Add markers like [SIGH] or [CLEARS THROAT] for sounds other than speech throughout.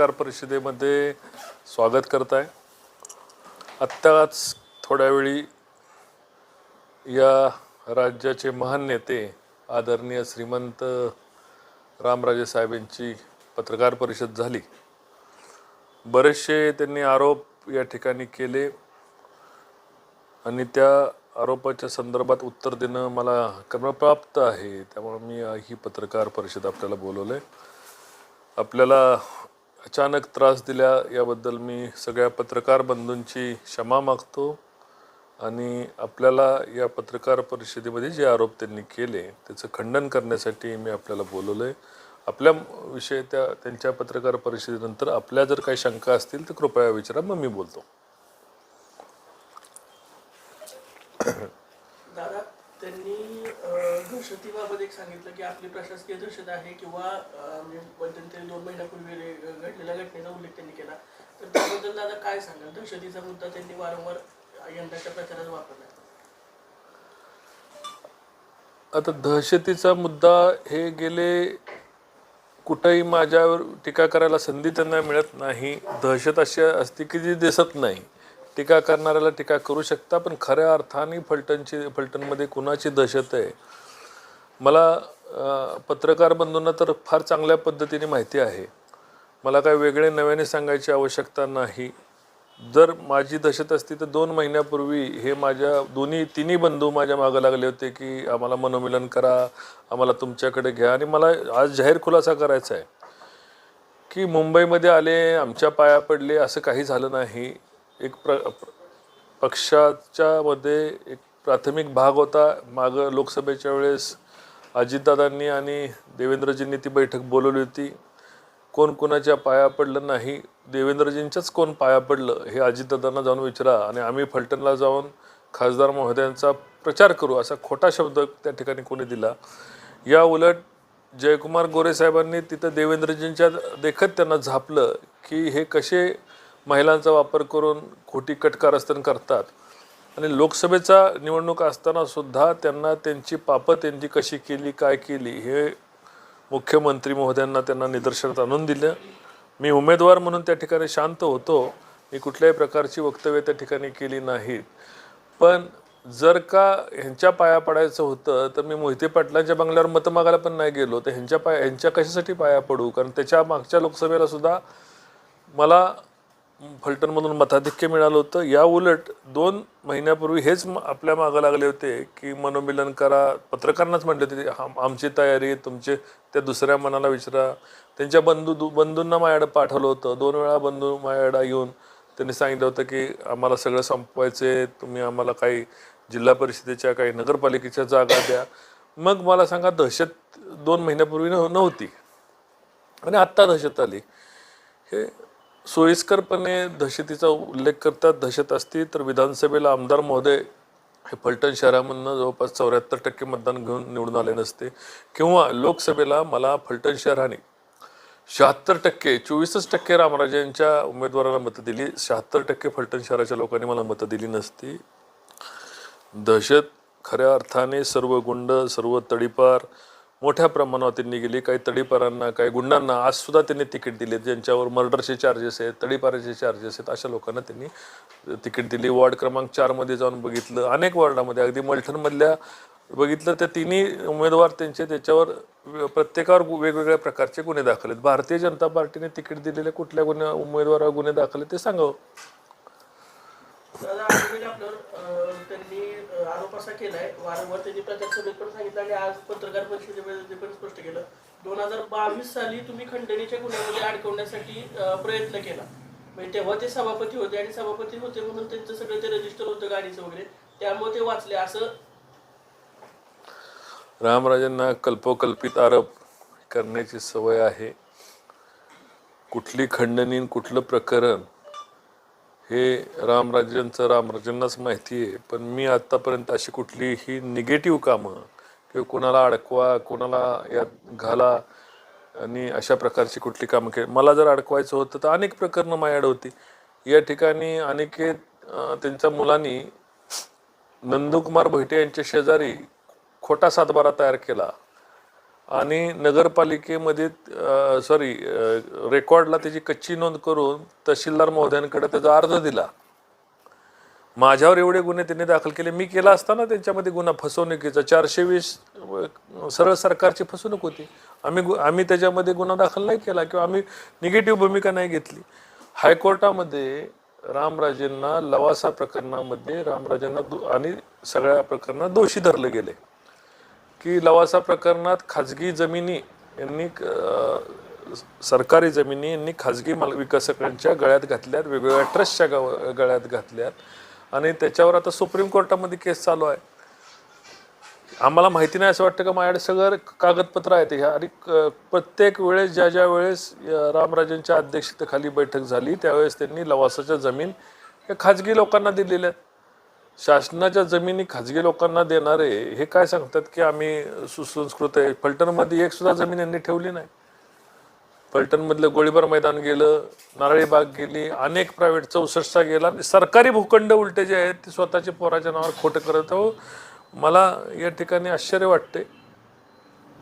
पत्रकार परिषदेमध्ये स्वागत करत आहे आत्ताच थोड्या वेळी या राज्याचे महान नेते आदरणीय श्रीमंत रामराजे साहेब यांची पत्रकार परिषद झाली. बरेचसे त्यांनी आरोप या ठिकाणी केले आणि त्या आरोपाच्या संदर्भात उत्तर देणं मला क्रमप्राप्त आहे त्यामुळे मी ही पत्रकार परिषद आपल्याला बोलवलं आहे आपल्याला अचानक त्रास दिल्या याबद्दल मी सगळ्या पत्रकार बंधूंची क्षमा मागतो आणि आपल्याला या पत्रकार परिषदेमध्ये जे आरोप त्यांनी केले त्याचं खंडन करण्यासाठी मी आपल्याला बोलवलं आहे आपल्या विषय त्या त्यांच्या पत्रकार परिषदेनंतर आपल्या जर काही शंका असतील तर कृपया विचारा मग मी बोलतो. दादा त्यांनी दहशतीबाबत एक सांगितलं की आपली प्रशासकीय दहशत आहे किंवा म्हणजे दोन महिन्यापूर्वी घडलेल्या घटनेचा उल्लेख त्यांनी केला. तर त्याबद्दल दादा काय सांगाल? दहशतीचा मुद्दा त्यांनी वारंवार यंदाच्या प्रचारात वापरला. आता दहशतीचा मुद्दा हे गेले कुठंही माझ्यावर टीका करायला संधी त्यांना मिळत नाही. दहशत अशी असते की जी दिसत नाही. टीका करणाऱ्याला टीका करू शकता पण खऱ्या अर्थाने फलटणची फलटणमध्ये कुणाची दहशत आहे? मला पत्रकार बंधूंना तर फार चांगल्या पद्धतीने माहिती आहे. मला काय वेगळे नव्याने सांगायची आवश्यकता नाही. जर माझी दहशत असती तर दोन महिन्यापूर्वी हे माझ्या दोन्ही तिन्ही बंधू माझ्या मागं लागले होते की आम्हाला मनोमिलन करा आम्हाला तुमच्याकडे घ्या. आणि मला आज जाहीर खुलासा करायचा आहे की मुंबईमध्ये आले आमच्या पाया पडले असं काही झालं नाही. एक प्र पक्षाच्या मध्ये एक प्राथमिक भाग होता. मागं लोकसभेच्या वेळेस अजितदादांनी आणि देवेंद्रजींनी ती बैठक बोलवली होती. कोण कोणाच्या पाया पडलं नाही देवेंद्रजींच्याच कोण पाया पडलं हे अजितदादांना जाऊन विचारा आणि आम्ही फलटणला जाऊन खासदार महोदयांचा प्रचार करू असा खोटा शब्द त्या ठिकाणी कोणी दिला. या उलट जयकुमार गोरे साहेबांनी तिथं देवेंद्रजींच्या देखत त्यांना झापलं की हे कसे महिलांचा वापर करून खोटी कटकारस्थान करतात. आणि लोकसभेचा निवडणूक असताना सुद्धा त्यांना त्यांची पापं त्यांची कशी केली काय केली हे मुख्यमंत्री महोदयांना त्यांना निदर्शनात आणून दिलं. मी उमेदवार म्हणून त्या ठिकाणी शांत होतो. मी कुठल्याही प्रकारची वक्तव्य त्या ठिकाणी केली नाहीत. पण जर का ह्यांच्या पाया पडायचं होतं तर मी मोहिते पाटलांच्या बंगल्यावर मतं मागायला पण नाही गेलो. तर ह्यांच्या पाया ह्यांच्या कशासाठी पाया पडू? कारण त्याच्या मागच्या लोकसभेला सुद्धा मला फलटणमधून मताधिक्य मिळालं होतं. या उलट दोन महिन्यापूर्वी हेच आपल्या मागं लागले होते की मनोमिलन करा. पत्रकारांनाच म्हटले होते "आम- आमची तयारी तुमचे त्या दुसऱ्या मनाला विचारा. त्यांच्या बंधू दु- बंधूंना माझ्याकडं पाठवलं होतं. दोन वेळा बंधू माझ्याकडे येऊन त्यांनी सांगितलं होतं की आम्हाला सगळं संपवायचे तुम्ही आम्हाला काही जिल्हा परिषदेच्या काही नगरपालिकेच्या जागा द्या. मग मला सांगा दहशत दोन महिन्यापूर्वी नव्ह- नव्हती. आणि आत्ता दहशत आली. हे सोयीस्करपणे दहशतीचा उल्लेख करतात दहशत असती तर विधानसभेला आमदार महोदय हे फलटण शहरामधनं जवळपास चौऱ्याहत्तर टक्के मतदान घेऊन निवडून आले नसते. किंवा लोकसभेला मला फलटण शहराने शहात्तर टक्के चोवीसच टक्के रामराजेंच्या उमेदवाराला मतं दिली. शहात्तर टक्के फलटण शहराच्या लोकांनी मला मतं दिली नसती. दहशत खऱ्या अर्थाने सर्व गुंड सर्व तडीपार मोठ्या प्रमाणावर त्यांनी गेली. काही तडीपारांना काही गुंडांना आज सुद्धा त्यांनी तिकीट दिले. ज्यांच्यावर मर्डरचे चार्जेस आहेत तडीपाराचे चार्जेस आहेत अशा लोकांना त्यांनी तिकीट दिली. वॉर्ड क्रमांक चारमध्ये जाऊन बघितलं. अनेक वॉर्डामध्ये अगदी मलठणमधल्या बघितलं त्या तिन्ही उमेदवार त्यांचे त्याच्यावर प्रत्येकावर वेगवेगळ्या प्रकारचे गुन्हे दाखल आहेत. भारतीय जनता पार्टीने तिकीट दिलेले कुठल्या गुन्ह्या उमेदवारावर गुन्हे दाखल आहेत ते सांगावं. म्हणजे त्यांनी आरोप असा केलाय वारंवार त्यांनी प्रत्यक्ष पण सांगितलं आणि आज पत्रकार परिषदेमध्ये पण स्पष्ट केलं. दोन हजार बावीस साली तुम्ही खंडणीच्या गुन्ह्यामध्ये अडकवण्यासाठी प्रयत्न केला. म्हणजे तेव्हा ते सभापती होते आणि सभापती होते म्हणून त्यांचं सगळं ते रजिस्टर होतं गाडीचं वगैरे. त्यामुळे ते वाचले. असं रामराजांना कल्पोकल्पित आरोप करण्याची सवय आहे. कुठली खंडणी कुठलं प्रकरण हे रामराजांचं रामराजांनाच माहिती आहे पण मी आत्तापर्यंत अशी कुठलीही निगेटिव्ह कामं किंवा कोणाला अडकवा कोणाला यात घाला आणि अशा प्रकारची कुठली कामं केली. मला जर अडकवायचं होतं तर अनेक प्रकरणं माझ्याकडे होती. या ठिकाणी अनेके त्यांच्या मुलांनी नंदकुमार भैटे यांच्या शेजारी खोटा सातबारा तयार केला. आणि नगरपालिकेमध्ये सॉरी रेकॉर्डला त्याची कच्ची नोंद करून तहसीलदार महोदयांकडे त्याचा अर्ज दिला. माझ्यावर एवढे गुन्हे त्यांनी दाखल केले. मी केला असताना त्यांच्यामध्ये गुन्हा फसवणुकीचा. चारशे वीस सरळ सरकारची फसवणूक होती. आम्ही गु- आम्ही त्याच्यामध्ये गुन्हा दाखल नाही केला किंवा आम्ही निगेटिव्ह भूमिका नाही घेतली. हायकोर्टामध्ये रामराजेंना लवासा प्रकरणामध्ये रामराजेंना दो- आणि सगळ्या प्रकरणात दोषी धरले गेले. की लवासा प्रकरणात खाजगी जमिनी यांनी सरकारी जमिनी यांनी खाजगी माल विकसकांच्या गळ्यात घातल्यात वेगवेगळ्या ट्रस्टच्या गाव गळ्यात घातल्यात. आणि त्याच्यावर आता सुप्रीम कोर्टामध्ये केस चालू आहे. आम्हाला माहिती नाही असं वाटतं का? माझ्याकडे सगळं कागदपत्र आहेत. ह्या आणि प्रत्येक वेळेस ज्या ज्या वेळेस रामराजांच्या रामराजेंच्या अध्यक्षतेखाली बैठक झाली त्यावेळेस त्यांनी लवासाच्या जमीन या खाजगी लोकांना दिलेल्या आहेत. शासनाच्या जमिनी खाजगी लोकांना देणारे हे काय सांगतात की आम्ही सुसंस्कृत आहे? फलटणमध्ये एक सुद्धा जमीन यांनी ठेवली नाही. फलटणमधलं गोळीबार मैदान गेलं नारळी बाग गेली अनेक प्रायव्हेट चौसष्टचा गेला. आणि सरकारी भूखंड उलटे जे आहेत ते स्वतःच्या पोराच्या नावावर खोटं करत आहो मला या ठिकाणी आश्चर्य वाटते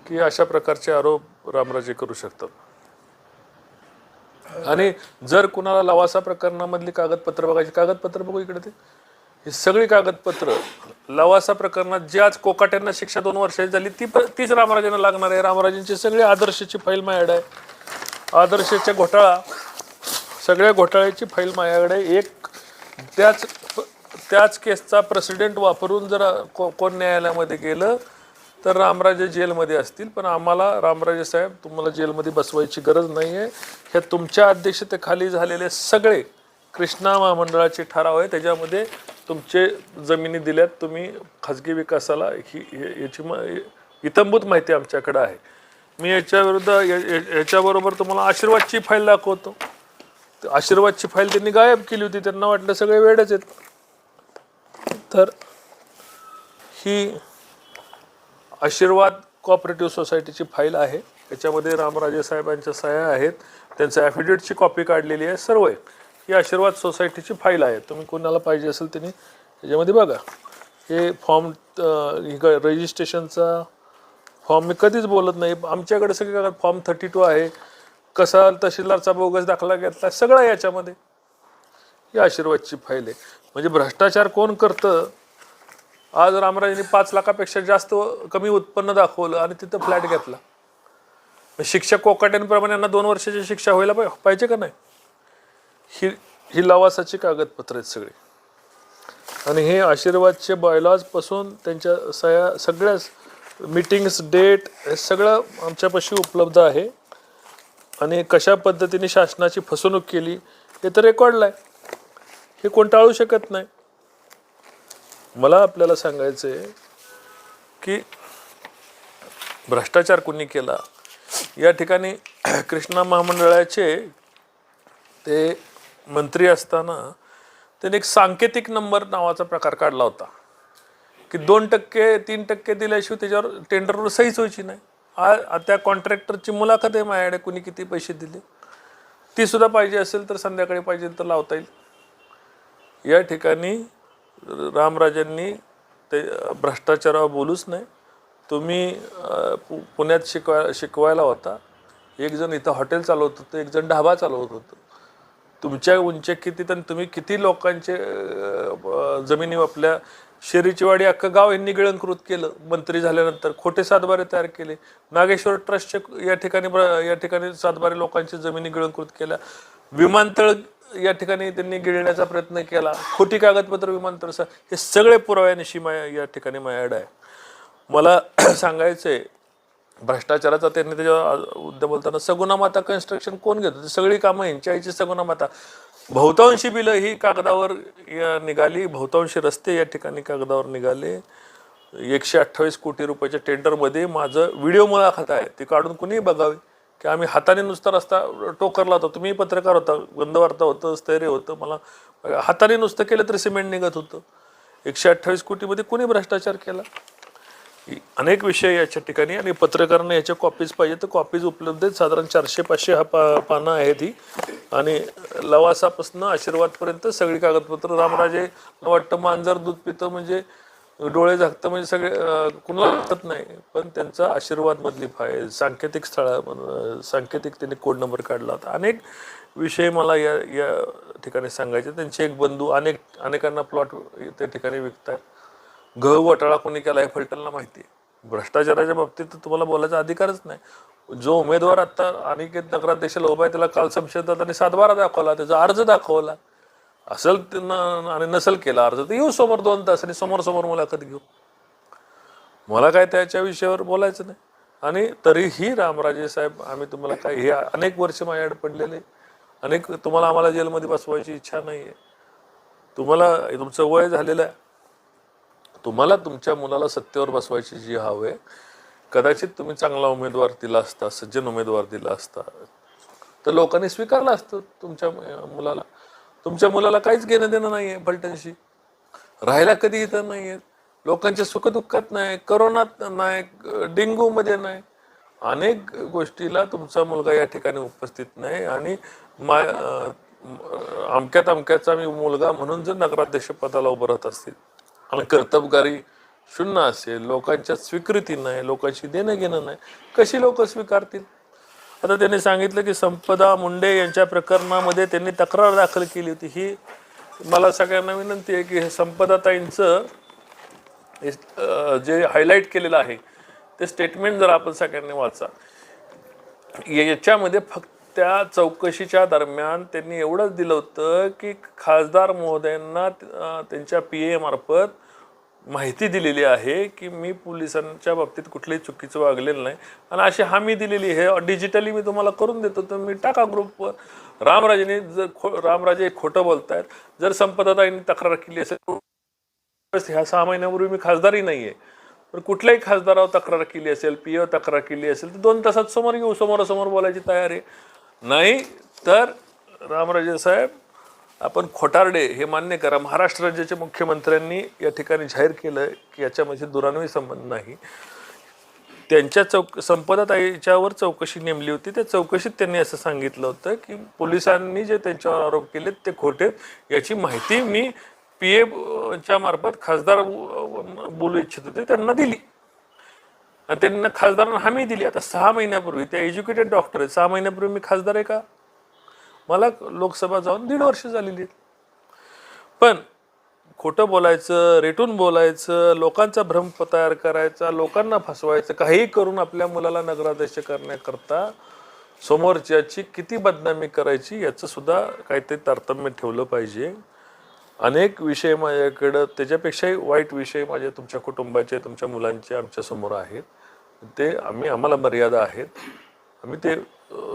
की अशा प्रकारचे आरोप रामराजे करू शकतात. आणि जर कुणाला लवासा प्रकरणामधली कागदपत्र बघायची कागदपत्र बघू इकडे ते. ही सगळी कागदपत्र लवासा प्रकरणात ज्याच कोकाट्यांना शिक्षा दोन वर्षाची झाली ती तीच रामराजेंना लागणार आहे. रामराजेंची सगळी आदर्शची फाईल माझ्याकडे आहे. आदर्शाच्या घोटाळा सगळ्या घोटाळ्याची फाईल माझ्याकडे एक त्याच त्याच केसचा प्रेसिडेंट वापरून जर को कोण न्यायालयामध्ये गेलं तर रामराजे जेलमध्ये असतील. पण आम्हाला रामराजे साहेब तुम्हाला जेलमध्ये बसवायची गरज नाही आहे हे तुमच्या अध्यक्षतेखाली झालेले सगळे कृष्णा महामंडळाचे ठराव आहे. त्याच्यामध्ये तुमचे जमिनी दिल्यात तुम्ही खाजगी विकासाला ही याची म इतंभूत माहिती आमच्याकडं आहे. मी याच्याविरुद्ध याच्याबरोबर तुम्हाला आशीर्वादची फाईल दाखवतो. आशीर्वादची फाईल त्यांनी गायब केली होती. त्यांना वाटलं सगळे वेळच आहेत. तर ही आशीर्वाद कॉपरेटिव्ह सोसायटीची फाईल आहे. याच्यामध्ये रामराजे साहेबांच्या सह्या आहेत. त्यांच्या ॲफिडेविटची कॉपी काढलेली आहे. सर्व आहे ही आशीर्वाद सोसायटीची फाईल आहे. तुम्ही कोणाला पाहिजे असेल त्यांनी त्याच्यामध्ये बघा. हे फॉर्म रजिस्ट्रेशनचा फॉर्म मी कधीच बोलत नाही. आमच्याकडे सगळे कागद फॉर्म थर्टी टू आहे. कसा तहसीलदारचा बोगस दाखला घेतला सगळा आहे याच्यामध्ये. ही आशीर्वादची फाईल आहे. म्हणजे भ्रष्टाचार कोण करतं? आज रामराजेंनी पाच लाखापेक्षा जास्त कमी उत्पन्न दाखवलं आणि तिथं फ्लॅट घेतला. शिक्षक कोकाट्यांप्रमाणे यांना दोन वर्षाची शिक्षा व्हायला पाहिजे का नाही? ही ही लवासाची कागदपत्र आहेत सगळी. आणि हे आशीर्वादचे बॉयलॉजपासून त्यांच्या सया सगळ्याच मीटिंग्स डेट हे सगळं आमच्यापाशी उपलब्ध आहे. आणि कशा पद्धतीने शासनाची फसवणूक केली हे तर रेकॉर्डला आहे. हे कोण टाळू शकत नाही. मला आपल्याला सांगायचं आहे की भ्रष्टाचार कुणी केला? या ठिकाणी [CLEARS THROAT] कृष्णा महामंडळाचे ते मंत्री असताना त्यांनी एक सांकेतिक नंबर नावाचा प्रकार काढला होता. की दोन टक्के तीन टक्के दिल्याशिवाय त्याच्यावर टेंडरवर सहीच व्हायची नाही. आ- त्या कॉन्ट्रॅक्टरची मुलाखत आहे माझ्याकडे कुणी किती पैसे दिले? ती सुद्धा पाहिजे असेल तर संध्याकाळी पाहिजे तर लावता येईल. या ठिकाणी रामराजांनी ते भ्रष्टाचारावर बोलूच नाही तुम्ही पु- पुण्यात शिकवा शिकवायला होता. एक जण इथं हॉटेल चालवत होतं एक जण ढाबा चालवत होतं. तुमच्या उंची किती तर तुम्ही किती लोकांचे जमिनी आपल्या शेरीचीवाडी अख्खं गाव यांनी गिळंकृत केलं मंत्री झाल्यानंतर खोटे सातबारे तयार केले. नागेश्वर ट्रस्टचे या ठिकाणी ब्र- या ठिकाणी सातबारे लोकांची जमिनी गिळंकृत केल्या. विमानतळ या ठिकाणी त्यांनी गिळण्याचा प्रयत्न केला. खोटी कागदपत्र विमानतळ हे सगळे पुराव्यानिशी माया या ठिकाणी माझ्याकडे आहे. मला [CLEARS THROAT] सांगायचं आहे भ्रष्टाचाराचा त्यांनी त्याच्या उद्या बोलताना सगुणा माता कन्स्ट्रक्शन कोण घेतो? सगळी कामं यांच्या आईची सगुणा माता. बहुतांशी बिलं ही कागदावर या निघाली. बहुतांशी रस्ते या ठिकाणी कागदावर निघाले. एकशे अठ्ठावीस कोटी रुपयाच्या टेंडरमध्ये माझं व्हिडिओ मुलाखत आहे. ती काढून कुणीही बघावी. की आम्ही हाताने नुसता रस्ता टोकरला होता. तुम्ही पत्रकार होता. गंधवार्ता होतं स्थैर्य होतं. मला हाताने नुसतं केलं तर सिमेंट निघत होतं. एकशे अठ्ठावीस कोटीमध्ये कुणी भ्रष्टाचार केला? अनेक विषय याच्या ठिकाणी आणि पत्रकारांना याच्या कॉपीज पाहिजे. तर कॉपीज उपलब्ध आहेत. साधारण चारशे पाचशे हा पा पानं आहेत ही. आणि लवासापासून आशीर्वादपर्यंत सगळी कागदपत्र. रामराजे वाटतं मांजर दूध पितं म्हणजे डोळे झाकतं म्हणजे सगळे कुणाला वाटत नाही. पण त्यांचा आशीर्वाद मधली फाईल सांकेतिक स्थळा सांकेतिक त्यांनी कोड नंबर काढला होता. अनेक विषय मला या या ठिकाणी सांगायचे. त्यांचे एक बंधू अनेक अनेकांना प्लॉट त्या ठिकाणी विकतात घ वटाळा कोणी केला हे फलटणला माहिती आहे भ्रष्टाचाराच्या बाबतीत तुम्हाला बोलायचा अधिकारच नाही. जो उमेदवार आता अनिकेत नगराध्यक्षाला उभा आहे त्याला काल संशयतात आणि सातबारा दाखवला त्याचा अर्ज दाखवला. असेल आणि नसेल केला अर्ज तर येऊ समोर दोन तास आणि समोर समोर मुलाखत घेऊ. मला काय त्याच्या विषयावर बोलायचं नाही. आणि तरीही रामराजे साहेब आम्ही तुम्हाला काय हे अनेक वर्ष माझ्याकडे पडलेले अनेक तुम्हाला आम्हाला जेलमध्ये बसवायची इच्छा नाही आहे तुम्हाला तुमचं वय झालेलं आहे. तुम्हाला तुमच्या मुलाला सत्तेवर बसवायची जी हवं आहे कदाचित तुम्ही चांगला उमेदवार दिला असता सज्जन उमेदवार दिला असता तर लोकांनी स्वीकारलं असतं तुमच्या मुलाला. तुमच्या मुलाला काहीच घेणं देणं नाही आहे फलटणशी. राहायला कधी इथं नाही लोकांच्या सुखदुःखात नाही करोनात नाही डेंग्यूमध्ये नाही. अनेक गोष्टीला तुमचा मुलगा या ठिकाणी उपस्थित नाही आणि मा अमक्यात अमक्याचा मी मुलगा म्हणून जर नगराध्यक्ष पदाला उभं राहत असतील आणि कर्तबगारी शून्य असेल लोकांच्या स्वीकृती नाही लोकांशी देणं घेणं नाही कशी लोक स्वीकारतील? आता त्यांनी सांगितलं की संपदा मुंडे यांच्या प्रकरणामध्ये त्यांनी तक्रार दाखल केली होती. ही मला सगळ्यांना विनंती आहे की हे संपदाताईंचं हे, जे हायलाईट केलेलं आहे ते स्टेटमेंट जर आपण सगळ्यांनी वाचा. याच्यामध्ये फक्त त्या चौकशीच्या दरम्यान त्यांनी एवढंच दिलं होतं की खासदार महोदयांना त्यांच्या पी ए मार्फत माहिती दिलेली आहे की मी पोलिसांच्या बाबतीत कुठलंही चुकीचं वागलेलं नाही. आणि अशी हमी दिलेली आहे. डिजिटली मी तुम्हाला करून देतो तुम्ही टाका ग्रुपवर रामराजेने जर खो रामराजे खोटं बोलतायत. जर संपदाताईंनी तक्रार केली असेल ह्या सहा महिन्यापूर्वी मी खासदारही नाही आहे पण कुठल्याही खासदारावर तक्रार केली असेल पी ओ तक्रार केली असेल तर दोन तासात समोर येऊ समोरासमोर बोलायची तयारी आहे. नाही तर रामराजे साहेब आपण खोटारडे हे मान्य करा. महाराष्ट्र राज्याच्या मुख्यमंत्र्यांनी या ठिकाणी जाहीर केलं की याच्यामध्ये दुरान्वयी संबंध नाही. त्यांच्या चौक संपदाताईच्यावर चौकशी नेमली होती. त्या चौकशीत त्यांनी असं सांगितलं होतं की पोलिसांनी जे त्यांच्यावर आरोप केले ते खोटे याची माहिती मी पी च्या मार्फत खासदार बोलू इच्छित होते त्यांना दिली. आणि त्यांना खासदारांना हमी दिली. आता सहा महिन्यापूर्वी त्या एज्युकेटेड डॉक्टर आहेत. सहा महिन्यापूर्वी मी खासदार आहे का? मला लोकसभा जाऊन दीड वर्ष झालेली आहेत. पण खोटं बोलायचं रेटून बोलायचं लोकांचा भ्रम तयार करायचा लोकांना फसवायचं काहीही करून आपल्या मुलाला नगराध्यक्ष करण्याकरता समोरच्याची किती बदनामी करायची याचं सुद्धा काहीतरी तारतम्य ठेवलं पाहिजे. अनेक विषय माझ्याकडं त्याच्यापेक्षाही वाईट विषय माझ्या तुमच्या कुटुंबाचे तुमच्या मुलांचे आमच्यासमोर आहेत. ते आम्ही आम्हाला मर्यादा आहेत. आम्ही ते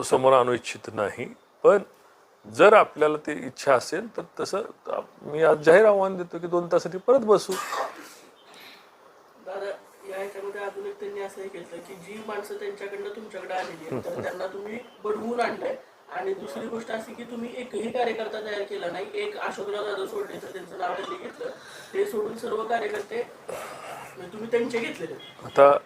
समोर आणू इच्छित नाही. पण जर आपल्याला ती इच्छा असेल तर तसं मी आज जाहीर आव्हान देतो की दोन तासाठी परत बसू. दादा या ह्याच्यामध्ये अजून एक त्यांनी असंही केलं की जी माणसं त्यांच्याकडनं तुमच्याकडे आलेली आहेत तर त्यांना तुम्ही बडवून आणलंय. आणि दुसरी गोष्ट अशी की तुम्ही एकही कार्यकर्ता तयार केला नाही एक अशोकराव जाधव सोडण्याचं त्यांचं नाव त्यांनी घेतलं? ते सोडून सर्व कार्यकर्ते म्हणजे तुम्ही त्यांचे घेतलेले. आता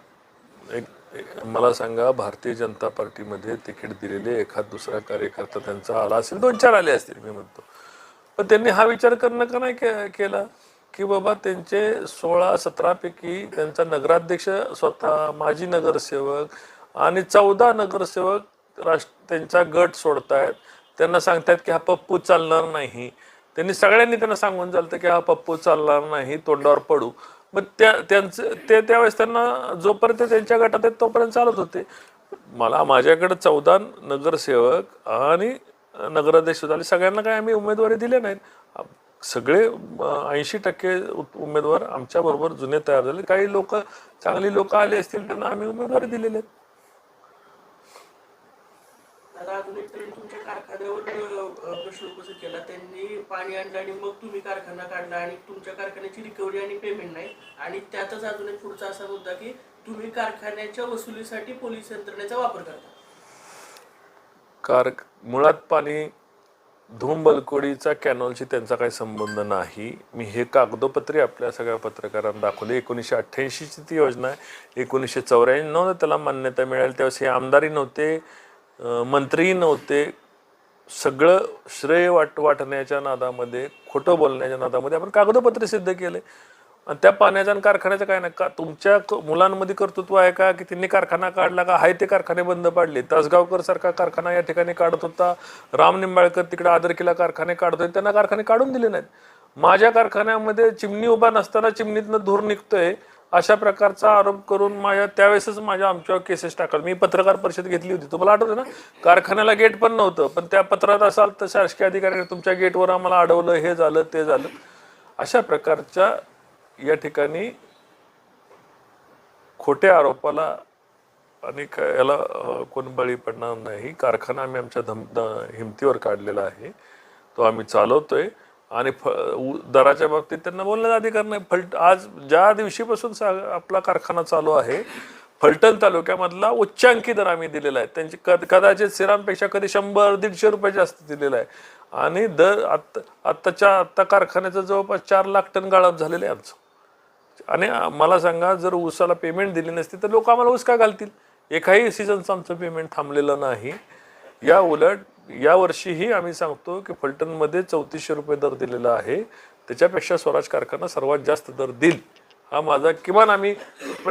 एक एक- मला सांगा भारतीय जनता पार्टीमध्ये तिकीट दिलेले एखाद दुसरा कार्यकर्ता त्यांचा आला असेल दोन चार आले असतील मी म्हणतो. पण त्यांनी हा विचार करणं का नाही के- केला? की बाबा त्यांचे सोळा सतरापैकी त्यांचा नगराध्यक्ष स्वतः माजी नगरसेवक आणि चौदा नगरसेवक राष्ट्र त्यांचा गट सोडतायत. त्यांना सांगतायत की हा पप्पू चालणार नाही. त्यांनी सगळ्यांनी त्यांना सांगून चालतं की हा पप्पू चालणार नाही तोंडावर पडू. मग त्या त्यांचं ते त्यावेळेस त्यांना जोपर्यंत त्यांच्या गटात आहेत तोपर्यंत चालत होते. मला माझ्याकडे चौदा नगरसेवक आणि नगराध्यक्ष झाले. सगळ्यांना काय आम्ही उमेदवारी दिल्या नाहीत. सगळे ऐंशी टक्के उ- उमेदवार आमच्याबरोबर जुने तयार झाले. काही लोक चांगली लोक आले असतील त्यांना आम्ही उमेदवारी दिलेले आहेत. आता अजून एक तुमच्या कारखान्यावर प्रश्न उपस्थित केला. त्यांनी पाणी आणलं आणि मग तुम्ही कारखाना काढला आणि तुमच्या कारखान्याची रिकव्हरी आणि पेमेंट नाही. आणि त्यातच अजून एक पुढचा असा मुद्दा की तुम्ही कारखान्याच्या वसुलीसाठी पोलीस यंत्रणेचा वापर करता. कार मुळात पाणी धूम बलकोडीचा कॅनॉलशी त्यांचा काही संबंध नाही. मी हे कागदोपत्री आपल्या सगळ्या पत्रकारांना दाखवले. एकोणीसशे अठ्ठ्याऐंशीची ती योजना आहे. एकोणीसशे चौऱ्याण्णव त्याला मान्यता मिळाली. त्यावेळेस हे आमदारी नव्हते. मंत्रीही नव्हते. सगळं श्रेय वाट वाटण्याच्या नादामध्ये खोटं बोलण्याच्या नादामध्ये आपण कागदपत्र सिद्ध केले. आणि त्या पाण्याचा आणि कारखान्याचं काय नाही का तुमच्या क- मुलांमध्ये कर्तृत्व आहे का की त्यांनी कारखाना काढला का आहे ते कारखाने बंद पाडले. तासगावकर सारखा कारखाना या ठिकाणी काढत होता. राम निंबाळकर तिकडे आदरकीला कारखाने काढत होते. त्यांना कारखाने काढून दिले नाहीत. माझ्या कारखान्यामध्ये चिमणी उभा नसताना चिमणीतनं धूर निघतोय. अशा प्रकारचा आरोप करून माझ्या त्यावेळेसच माझ्या आमच्यावर केसेस टाकल मी पत्रकार परिषद घेतली होती. तुम्हाला आठवतं ना? कारखान्याला गेट पण नव्हतं. पण त्या पत्रात असाल तर शासकीय अधिकाऱ्याने तुमच्या गेटवर आम्हाला अडवलं हे झालं ते झालं. अशा प्रकारच्या या ठिकाणी खोट्या आरोपाला आणि याला कोण बळी पडणार नाही. कारखाना आम्ही आमच्या धम हिमतीवर काढलेला आहे. तो आम्ही चालवतोय. आणि फ उ- दराच्या बाबतीत त्यांना बोलण्याचा अधिकार नाही. फलट आज ज्या दिवशीपासून सा आपला कारखाना चालू आहे फलटण तालुक्यामधला उच्चांकी दर आम्ही दिलेला आहे. त्यांची कद कदाचित सिरांपेक्षा कधी शंभर दीडशे रुपये जास्त दिलेला आहे. आणि दर आत्ता आत्ताच्या आत्ता कारखान्याचं जवळपास चार लाख टन गाळप झालेलं आहे आमचं. आणि मला सांगा जर ऊसाला पेमेंट दिली नसती तर लोक आम्हाला ऊस का घालतील? एकाही सीझनचं आमचं पेमेंट थांबलेलं नाही. या उलट यावर्षीही आम्ही सांगतो की फलटणमध्ये चौतीसशे रुपये दर दिलेला आहे. त्याच्यापेक्षा स्वराज कारखाना सर्वात जास्त दर देईल. हा माझा किमान आम्ही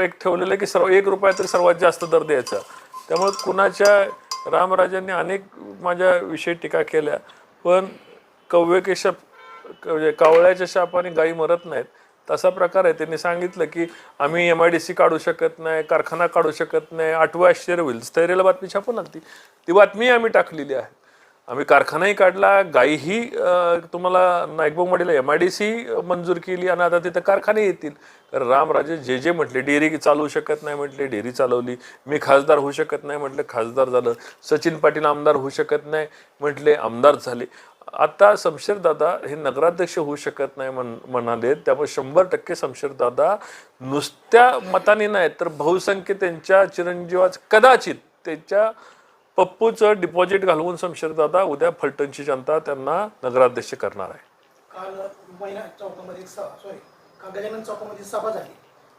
एक ठेवलेला आहे की सर्व एक रुपया तरी सर्वात जास्त दर द्यायचा. त्यामुळे कुणाच्या रामराजांनी अनेक माझ्याविषयी टीका केल्या पण कव्य शाप म्हणजे कावळ्याच्या शापाने गायी मरत नाहीत. तसा प्रकार आहे. त्यांनी सांगितलं की आम्ही एम आय डी सी काढू शकत नाही कारखाना काढू शकत नाही आठवं आश्चर्य होईल. स्थैर्याला बातमी छापून आली ती बातमी आम्ही टाकलेली आहे. आम्ही कारखानाही काढला गायीही तुम्हाला तुम्हाला नाईकबागवाडीला एम आय डी सी मंजूर केली आणि आता तिथं कारखाने येतील. कारण रामराजे जे जे म्हटले डेअरी चालवू शकत नाही म्हटले डेअरी चालवली. मी खासदार होऊ शकत नाही म्हटलं खासदार झालं. सचिन पाटील आमदार होऊ शकत नाही म्हटले आमदार झाले. आता शमशेरदादा हे नगराध्यक्ष होऊ शकत नाही म्हण म्हणाले. त्यामुळे शंभर टक्के शमशेरदादा नुसत्या मताने नाही तर बहुसंख्य त्यांच्या चिरंजीवाच कदाचित त्यांच्या पप्पूचं डिपॉझिट घालवून शमशेरदादा उद्या फलटणची जनता त्यांना नगराध्यक्ष करणार आहे. काल महिना चौकामध्ये एक सभा सॉरी काल गजानन चौकामध्ये सभा झाली.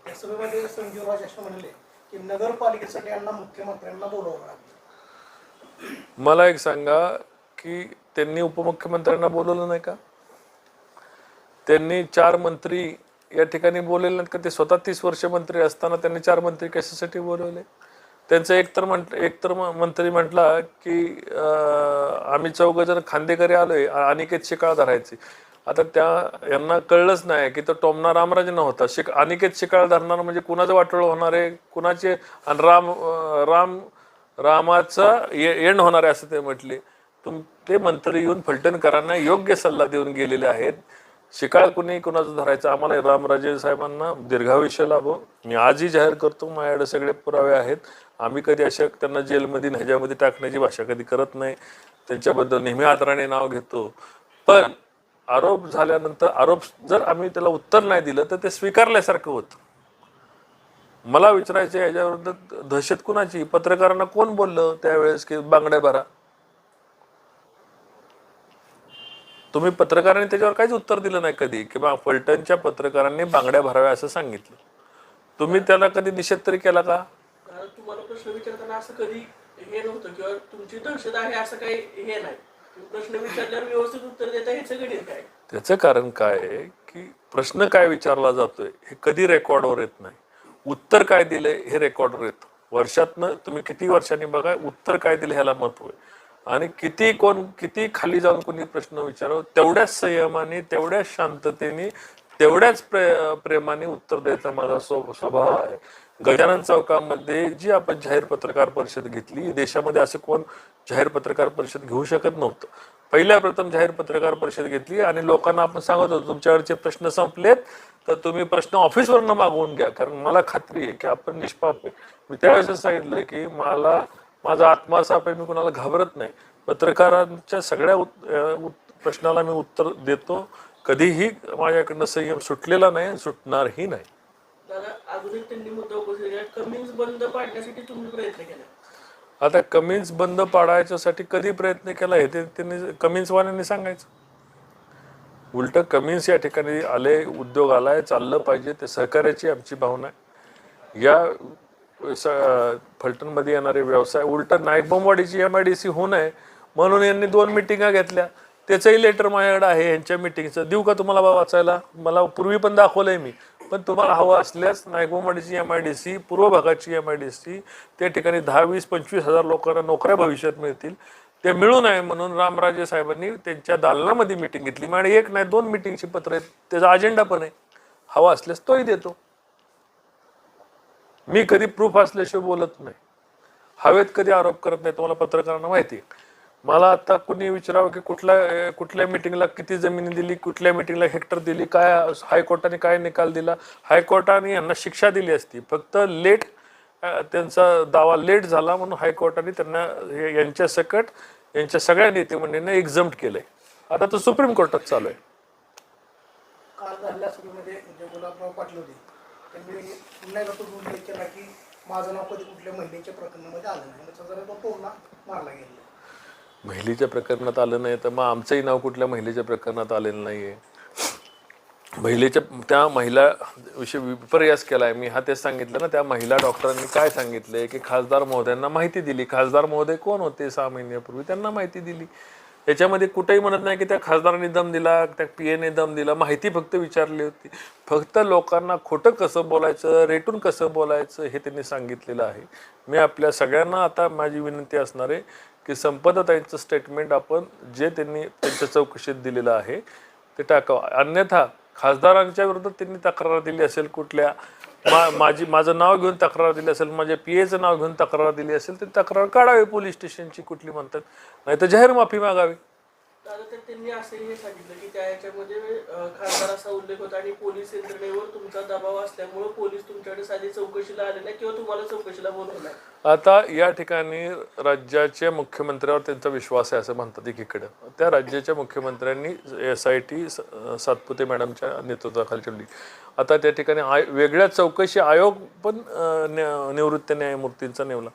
त्या सभेमध्ये संजीव राज असे म्हणले की नगरपालिकेसाठी यांना मुख्यमंत्र्यांना बोलवलं लागलं. मला एक सांगा की त्यांनी उपमुख्यमंत्र्यांना बोलवलं नाही का? त्यांनी चार मंत्री या ठिकाणी बोललेले नाहीत का? ते स्वतः तीस वर्ष मंत्री असताना त्यांनी चार मंत्री कशासाठी बोलवले? त्यांचं एकतर म्हण एकतर मंत्री म्हटला की आम्ही चौघजण खांदेकरी आलोय अनिकेत शिकाळ धरायची. आता त्या यांना कळलंच नाही की तो टोमना रामराजे नव्हता शिक अनिकेत शिकाळ धरणार म्हणजे कुणाचं वाटोळ होणार आहे? कुणाचे? आणि राम राम रामाचा एंड होणार आहे असं ते म्हटले. तुम ते मंत्री येऊन फलटणकरांना योग्य सल्ला देऊन गेलेले आहेत. शिकाळ कुणी कुणाचं धरायचं? आम्हाला रामराजे साहेबांना दीर्घायुष्य लाभो. मी आजही जाहीर करतो माझ्याकडे सगळे पुरावे आहेत. आम्ही कधी अशा त्यांना जेलमध्ये ह्याच्यामध्ये टाकण्याची भाषा कधी करत नाही. त्यांच्याबद्दल नेहमी आदराने नाव घेतो. पण आरोप झाल्यानंतर आरोप जर आम्ही त्याला उत्तर नाही दिलं तर ते स्वीकारल्यासारखं होतं. मला विचारायचं याच्याबद्दल दहशत कुणाची? पत्रकारांना कोण बोललं त्यावेळेस की बांगड्या भरा? तुम्ही पत्रकारांनी त्याच्यावर काहीच उत्तर दिलं नाही कधी किंवा फलटणच्या पत्रकारांनी बांगड्या भराव्या असं सांगितलं. तुम्ही त्याला कधी निषेध तरी केला का? तुम्हाला प्रश्न विचारताना असं कधी हे नव्हतं किंवा तुमची दहशत आहे असं काही हे नाही. प्रश्न विचारल्यावर व्यवस्थित उत्तर देता हे गणित काय त्याचं कारण काय आहे की प्रश्न काय विचारला जातोय हे कधी रेकॉर्डवर येत नाही. उत्तर काय दिलंय हे रेकॉर्डवर येतं. वर्षातनं तुम्ही किती वर्षांनी बघा उत्तर काय दिलं ह्याला महत्त्व आहे. आणि किती कोण किती खाली जाऊन कोणी प्रश्न विचारावं तेवढ्याच संयमाने तेवढ्याच शांततेने तेवढ्याच प्रे प्रेमाने उत्तर द्यायचा माझा स्वभाव आहे. गजानन चौकामध्ये जी आपण जाहीर पत्रकार परिषद घेतली देशामध्ये असं कोण जाहीर पत्रकार परिषद घेऊ शकत नव्हतं. पहिल्या प्रथम जाहीर पत्रकार परिषद घेतली आणि लोकांना आपण सांगत होतो तुमच्याकडचे प्रश्न संपलेत तर तुम्ही प्रश्न ऑफिसवरनं मागवून घ्या कारण मला खात्री आहे की आपण निष्पाप आहे. मी त्यावेळेस सांगितलं की मला माझा आत्मा साफ आहे मी कोणाला घाबरत नाही. पत्रकारांच्या सगळ्या प्रश्नाला मी उत्तर देतो. कधीही माझ्याकडनं संयम सुटलेला नाही आणि सुटणारही नाही. आता कमिन्स बंद पाडायच्यासाठी कधी प्रयत्न केला हे ते त्यांनी कमिन्सवाल्यांनी सांगायचं. उलट कमिन्स या ठिकाणी आले उद्योग आलाय चाललं पाहिजे ते सहकार्याची आमची भावना आहे. या फलटणमध्ये येणारे व्यवसाय. उलट नायकबोमवाडीची एम आय डी सी होऊ नये. म्हणून यांनी दोन मिटिंगा घेतल्या. त्याचंही लेटर माझ्याकडे आहे यांच्या मिटिंगचं देऊ का तुम्हाला बा वाचायला? मला पूर्वी पण दाखवलं आहे मी. पण तुम्हाला हवं असल्यास नायगोमाडीची एम आय डी सी पूर्व भागाची एम आय डी सी त्या ठिकाणी दहा वीस पंचवीस हजार लोकांना नोकऱ्या भविष्यात मिळतील. ते मिळू नये म्हणून रामराजे साहेबांनी त्यांच्या दालनामध्ये मिटिंग घेतली. आणि एक नाही दोन मिटिंगची पत्र आहेत. त्याचा अजेंडा पण आहे. हवा असल्यास तोही देतो. मी कधी प्रूफ असल्याशिवाय बोलत नाही. हवेत कधी आरोप करत नाही तुम्हाला पत्रकारांना माहिती आहे. मला आता कुणी विचारावं की कुठल्या कुठल्या मिटिंगला किती जमिनी दिली कुठल्या मिटिंगला हेक्टर दिली काय हायकोर्टाने काय निकाल दिला. हायकोर्टाने यांना शिक्षा दिली असती. फक्त लेट त्यांचा दावा लेट झाला म्हणून हायकोर्टाने त्यांना हे- यांच्या सकट यांच्या सगळ्या नेतेमंडळींना एक्झम्प्ट केलंय. आता तो सुप्रीम कोर्टात चालू आहे. पुन्हा एकदा तो की माझं नाव कधी कुठल्या महिलेच्या प्रकरणामध्ये आलं नाही. त्याचा जरा तो टोलला मारला गेला महिलेच्या प्रकरणात आलं नाही तर मग आमचंही नाव कुठल्या महिलेच्या प्रकरणात आलेलं नाही आहे महिलेच्या त्या महिला विषयी विपर्यास केलाय. मी हा तेच सांगितलं ना त्या महिला डॉक्टरांनी काय सांगितलंय की खासदार महोदयांना माहिती दिली. खासदार महोदय कोण होते सहा महिन्यापूर्वी? त्यांना माहिती दिली. याच्यामध्ये कुठेही म्हणत नाही की त्या खासदारांनी दम दिला त्या पी एने दम दिला. माहिती फक्त विचारली होती. फक्त लोकांना खोटं कसं बोलायचं रेटून कसं बोलायचं हे त्यांनी सांगितलेलं आहे. मी आपल्या सगळ्यांना आता माझी विनंती असणार आहे की संपदाताईंचं स्टेटमेंट आपण जे त्यांनी त्यांच्या चौकशीत दिलेलं आहे ते टाकावं. अन्यथा खासदारांच्या विरोधात त्यांनी तक्रार दिली असेल कुठल्या मा माझी माझं नाव घेऊन तक्रार दिली असेल माझ्या पी एचं नाव घेऊन तक्रार दिली असेल तर तक्रार काढावी पोलीस स्टेशनची कुठली म्हणतात. नाही तर जाहीर माफी मागावी. तर त्यांनी असंही हे सांगितलं की त्या याच्यामध्ये खासदार असा उल्लेख होता आणि पोलीस यंत्रणेवर तुमचा दबाव असल्यामुळे पोलीस तुमच्याकडे साधी चौकशीला आले नाही किंवा तुम्हाला चौकशीला बोलवलं आता या ठिकाणी राज्याच्या मुख्यमंत्र्यावर त्यांचा विश्वास आहे असं म्हणतात एकीकडे. त्या राज्याच्या मुख्यमंत्र्यांनी एस आय टी सातपुते मॅडमच्या नेतृत्वाखाली ठेवली आता त्या ठिकाणी आय वेगळ्या चौकशी आयोग पण निवृत्त न्यायमूर्तींचा नेमला.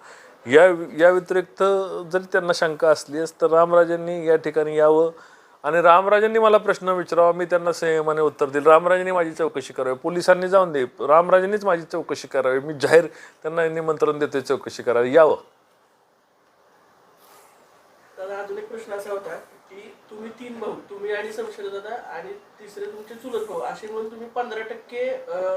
या या व्यतिरिक्त जरी त्यांना शंका असलीच तर रामराजांनी या ठिकाणी यावं. आणि रामराजांनी मला प्रश्न विचारावा मी त्यांना संयमाने उत्तर देईल. रामराजांनी माझी चौकशी करावी. पोलिसांनी जाऊन दे. रामराजांनीच माझी चौकशी करावी. मी जाहीर त्यांना निमंत्रण देते चौकशी करावी. यावं. दादा अजून एक प्रश्न असा होता की तुम्ही तीन भाऊ तुम्ही आणि दादा आणि तिसरे तुमचे चुलत भाऊ असे म्हणून तुम्ही पंधरा टक्के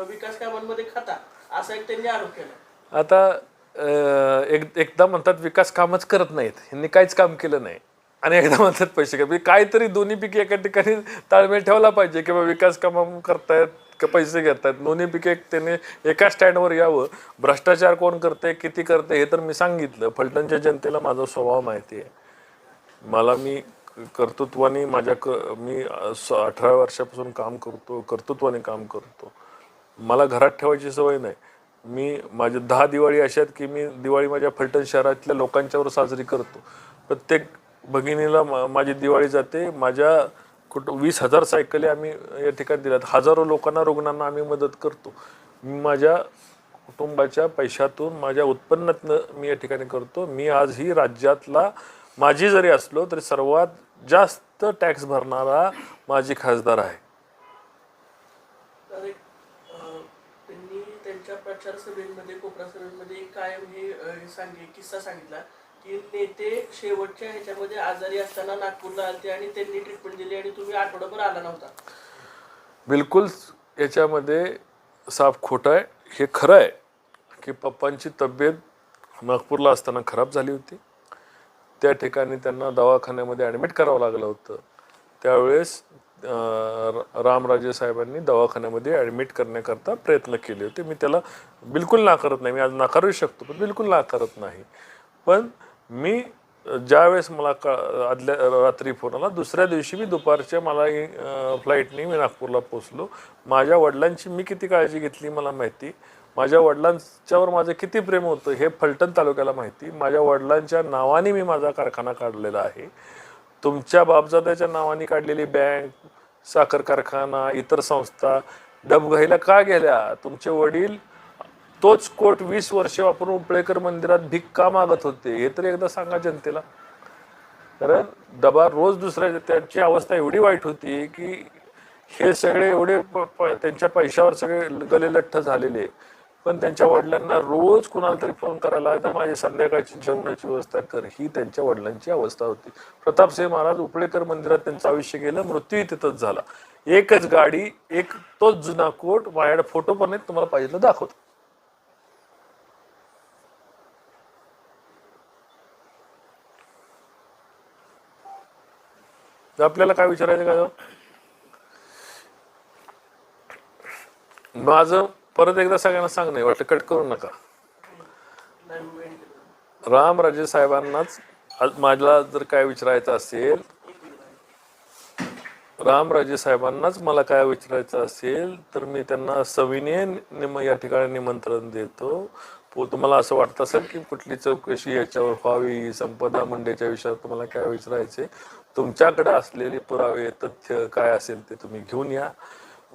विकास कामांमध्ये खाता असा एक त्यांनी आरोप केला. आता एक एकदा म्हणतात विकास कामच करत नाहीत. ह्यांनी काहीच काम केलं नाही. आणि एकदा म्हणतात पैसे म्हणजे काहीतरी दोन्हीपैकी एका ठिकाणी ताळमेळ ठेवला पाहिजे किंवा विकास काम करतायत का पैसे घेतायत. दोन्हीपैकी एक त्याने एका स्टँडवर यावं. भ्रष्टाचार कोण करते किती करते हे तर मी सांगितलं. फलटणच्या जनतेला माझा स्वभाव माहिती आहे. मला मी कर्तृत्वाने माझ्या क मी अठरा वर्षापासून काम करतो कर्तृत्वाने काम करतो. मला घरात ठेवायची सवय नाही. मी माझ्या दहा दिवाळी अशा आहेत की मी दिवाळी माझ्या फलटण शहरातल्या लोकांच्यावर साजरी करतो. प्रत्येक भगिनीला मा- माझी दिवाळी जाते. माझ्या कुठ वीस हजार सायकली आम्ही या ठिकाणी दिल्यात. हजारो लोकांना रुग्णांना आम्ही मदत करतो. मी माझ्या कुटुंबाच्या पैशातून माझ्या उत्पन्नातनं मी या ठिकाणी करतो. मी आज ही राज्यातला माझी जरी असलो तरी सर्वात जास्त टॅक्स भरणारा माझी खासदार आहे तर एक, अं, त्यांनी त्यांच्या प्रचार सभेमध्ये कोपरा सभेमध्ये कायम हे सांगे किस्सा सांगितला की नेते शेवटच्या ह्याच्यामध्ये आजारी असताना नागपूरला आलते आणि त्यांनी ट्रीटमेंट दिली आणि तुम्ही आठवडाभर आला नव्हता. बिलकुल याच्यामध्ये साफ खोटं आहे. हे खरं आहे की पप्पांची तब्येत नागपूरला असताना खराब झाली होती. त्या ठिकाणी त्यांना दवाखान्यामध्ये ॲडमिट करावं लागलं होतं. त्यावेळेस रामराजे साहेबांनी दवाखान्यामध्ये ॲडमिट करण्याकरता प्रयत्न केले होते. मी त्याला बिलकुल नाकारत नाही. मी आज नाकारू शकतो पण बिलकुल नाकारत नाही. पण मी ज्यावेळेस मला का आदल्या रात्री फोन आला दुसऱ्या दिवशी मी दुपारच्या मला फ्लाईटने मी नागपूरला पोचलो माझ्या वडिलांची मी किती काळजी घेतली मला माहिती? माझ्या वडिलांच्यावर माझं किती प्रेम होतं हे फलटण तालुक्याला माहिती. माझ्या वडिलांच्या नावाने मी माझा कारखाना काढलेला आहे. तुमच्या बापजाद्याच्या नावाने काढलेली बँक साखर कारखाना इतर संस्था डबघाईला का गेल्या? तुमचे वडील तोच कोट वीस वर्ष वापरून उपळेकर मंदिरात भीक का मागत होते. हे तरी एकदा सांगा जनतेला. कारण डबा रोज दुसऱ्या त्यांची अवस्था एवढी वाईट होती की हे सगळे एवढे त्यांच्या पैशावर सगळे गले लठ्ठ झालेले. पण त्यांच्या वडिलांना रोज कुणाला तरी फोन करायला तर माझी संध्याकाळची जेवणाची व्यवस्था कर ही त्यांच्या वडिलांची अवस्था होती. प्रतापसिंह महाराज उपळेकर मंदिरात त्यांचं आयुष्य गेलं मृत्यू तिथंच झाला. एकच गाडी एक तोच जुना कोट माझ्याकडे फोटो पण आहेत तुम्हाला पाहिजे दाखवत. दाखवतो आपल्याला काय विचारायचं का माझं परत एकदा सगळ्यांना सांगणं वाटलं कट करू नका. राम राजे रामराजे साहेबांनाच माझ्याला जर काय विचारायचं असेल रामराजे साहेबांनाच मला काय विचारायचं असेल तर मी त्यांना सविनय निम या ठिकाणी निमंत्रण देतो. तुम्हाला असं वाटत असेल की कुठली चौकशी याच्यावर व्हावी संपदा मुंडेच्या विषयावर तुम्हाला काय विचारायचे तुमच्याकडे असलेले पुरावे तथ्य काय असेल ते तुम्ही घेऊन या.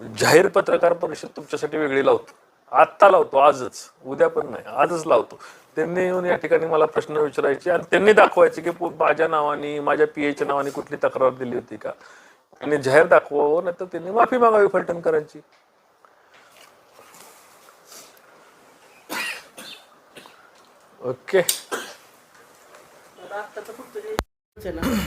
जाहीर पत्रकार परिषद तुमच्यासाठी वेगळी लावतो. आत्ता लावतो आजच. उद्या पण नाही आजच लावतो. त्यांनी येऊन या ठिकाणी मला प्रश्न विचारायचे आणि त्यांनी दाखवायचे की माझ्या नावाने माझ्या पीएच्या नावाने कुठली तक्रार दिली होती का? त्यांनी जाहीर दाखवावं नाही तर त्यांनी माफी मागावी फलटणकरांची. ओके.